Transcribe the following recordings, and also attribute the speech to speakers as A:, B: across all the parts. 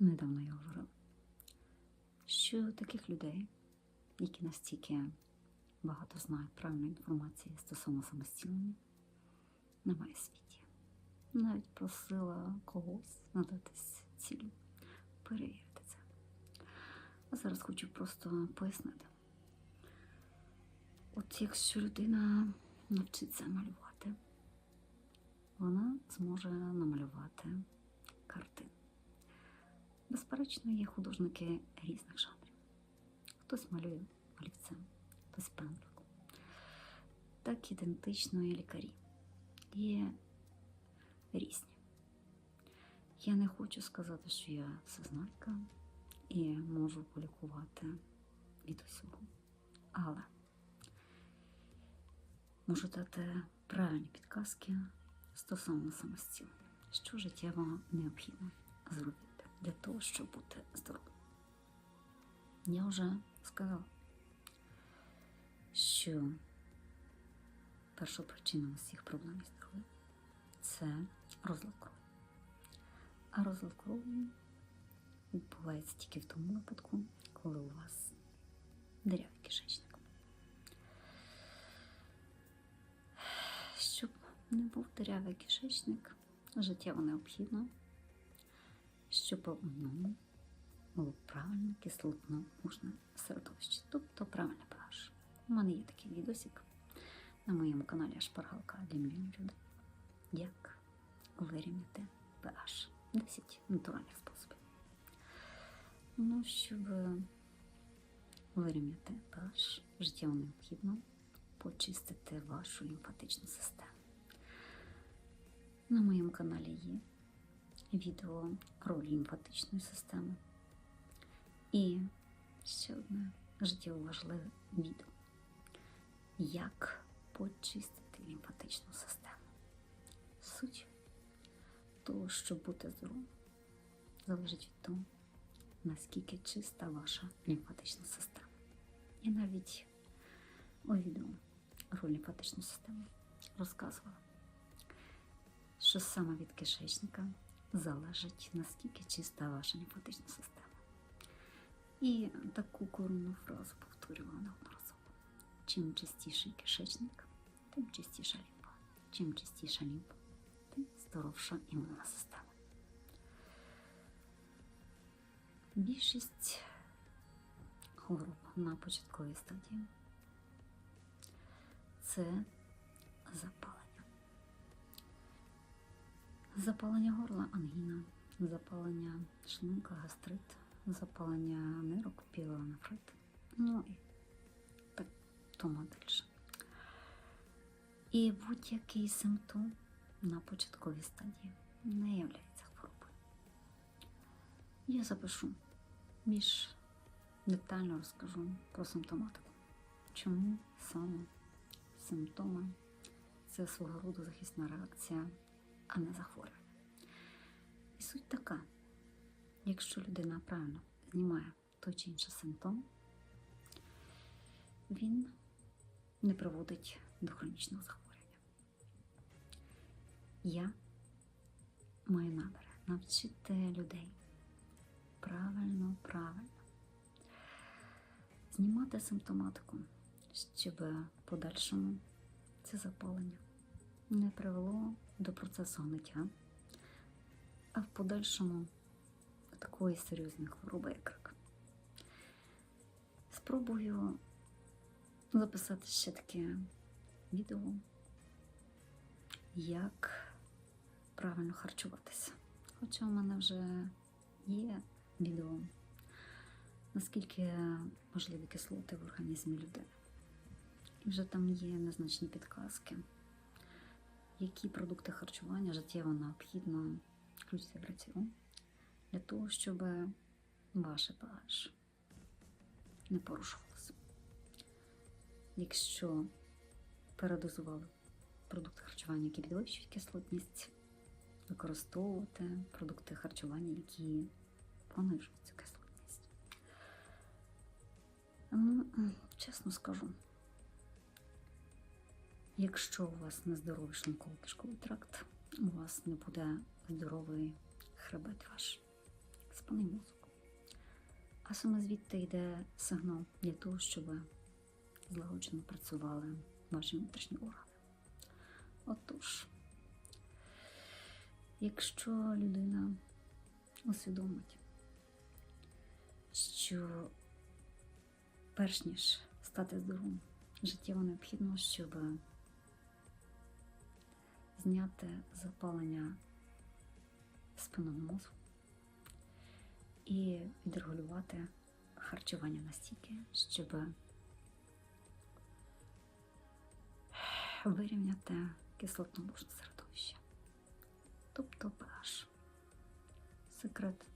A: недавно я говорила, що таких людей, які настільки багато знають правильної інформації стосовно самостілення, немає в світі. Навіть просила когось надатись цілю перевірити це. А зараз хочу просто пояснити. От якщо людина навчиться малювати, вона зможе намалювати. Безперечно, є художники різних жанрів. Хтось малює олівцем, хтось пензликом. Так ідентично і лікарі. Є різні. Я не хочу сказати, що я всезнайка і можу полікувати від усього. Але можу дати правильні підказки стосовно самостілення, що життєво необхідно зробити для того, щоб бути здоровим. Я вже сказала, що перша причина усіх проблем із здоров'ям це розлад крові. А розлад крові відбувається тільки в тому випадку, коли у вас дирявий кишечник. Щоб не був дирявий кишечник, життєво необхідно, щоб по одному було правильне кислотно можне середовище, тобто правильний pH. У мене є такий відосик на моєму каналі Шпаргалка для мільйонів людей. Як вирівняти pH. 10 натуральних способів. Ну, щоб вирівняти pH, життєво необхідно почистити вашу лімфатичну систему. На моєму каналі є відео роль лімфатичної системи. І ще одне життєво важливе відео. Як почистити лімфатичну систему. Суть того, щоб бути здоровим, залежить від того, наскільки чиста ваша лімфатична система. Я навіть у відео роль лімфатичної системи розказувала, що саме від кишечника залежить, наскільки чиста ваша лімфатична система. І таку коронну фразу повторювала неодноразово. Чим чистіший кишечник, тим чистіша лімфа. Чим чистіша лімфа, тим здоровша імунна система. Більшість хвороб на початковій стадії це запалення. Запалення горла, ангіна, запалення шлунка, гастрит, запалення нирок, пілонефрит. Ну і так тому далі. І будь-який симптом на початковій стадії не є хворобою. Я запишу більш детально розкажу про симптоматику. Чому саме симптоми це свого роду захисна реакція, а не захворювання. І суть така: якщо людина правильно знімає той чи інший симптом, він не приводить до хронічного захворювання. Я маю намір навчити людей правильно, правильно знімати симптоматику, щоб в подальшому це запалення не привело до процесу гниття, а в подальшому такої серйозної хвороби, як рак. Спробую записати ще таке відео, як правильно харчуватися. Хоча у мене вже є відео, наскільки важливі кислоти в організмі людини. І вже там є незначні підказки, які продукти харчування життєво необхідно включити в раціон для того, щоб ваше pH не порушувалося. Якщо передозували продукти харчування, які підвищують кислотність, використовувати продукти харчування, які понижують цю кислотність. Ну, чесно скажу, якщо у вас нездоровий шлунково-кишковий тракт, у вас не буде здоровий хребет ваш. З невиспаний мозок. А саме звідти йде сигнал для того, щоб злагоджено працювали ваші внутрішні органи. Отож, якщо людина усвідомить, що перш ніж стати здоровим, життєво необхідно, щоб зняти запалення спинного мозку і відрегулювати харчування настільки, щоб вирівняти кислотно-лужне середовище, тобто pH. Секрет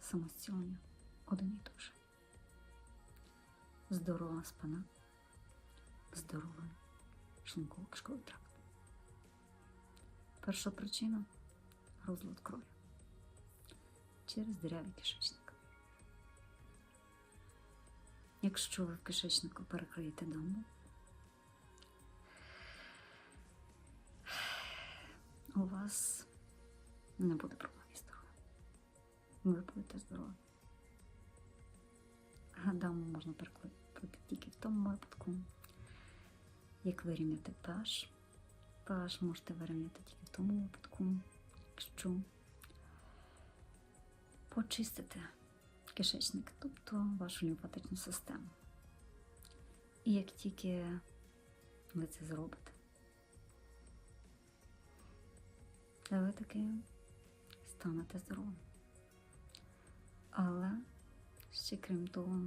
A: самостілення один і той же. Здорова спина, здоровий шлунково-кишковий тракт. Перша причина розлад крові через дирявий кишечник. Якщо ви в кишечнику перекриєте дамбу, у вас не буде проблем із здоров'ям. Ви будете здорові. А дамбу можна перекрити тільки в тому випадку, як вирівняти pH. pH можете вирівняти тільки в тому випадку, якщо почистити кишечник, тобто вашу лімфатичну систему. І як тільки ви це зробите, то ви таки станете здоровим. Але ще крім того,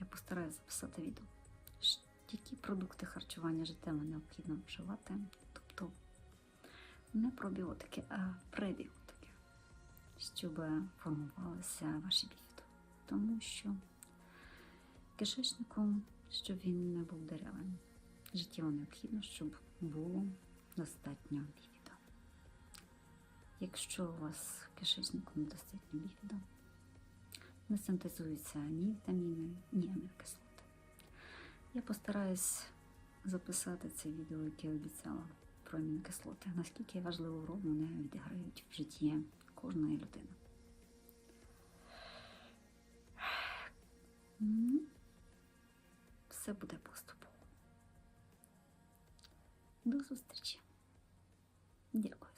A: я постараюся записати відео, які продукти харчування життєво необхідно вживати, тобто не пробіотики, а пребіотики, щоб формувалися ваші біфіди. Тому що кишечнику, щоб він не був деревим, життєво необхідно, щоб було достатньо біфіда. Якщо у вас в кишечнику недостатньо біфіда, не синтезуються ні вітаміни, ні амінокислоти. Я постараюсь записати це відео, яке обіцяла амінокислоти, наскільки важливу роль вони відіграють в житті кожної людини. Ну, Все буде поступово. До зустрічі. Дякую.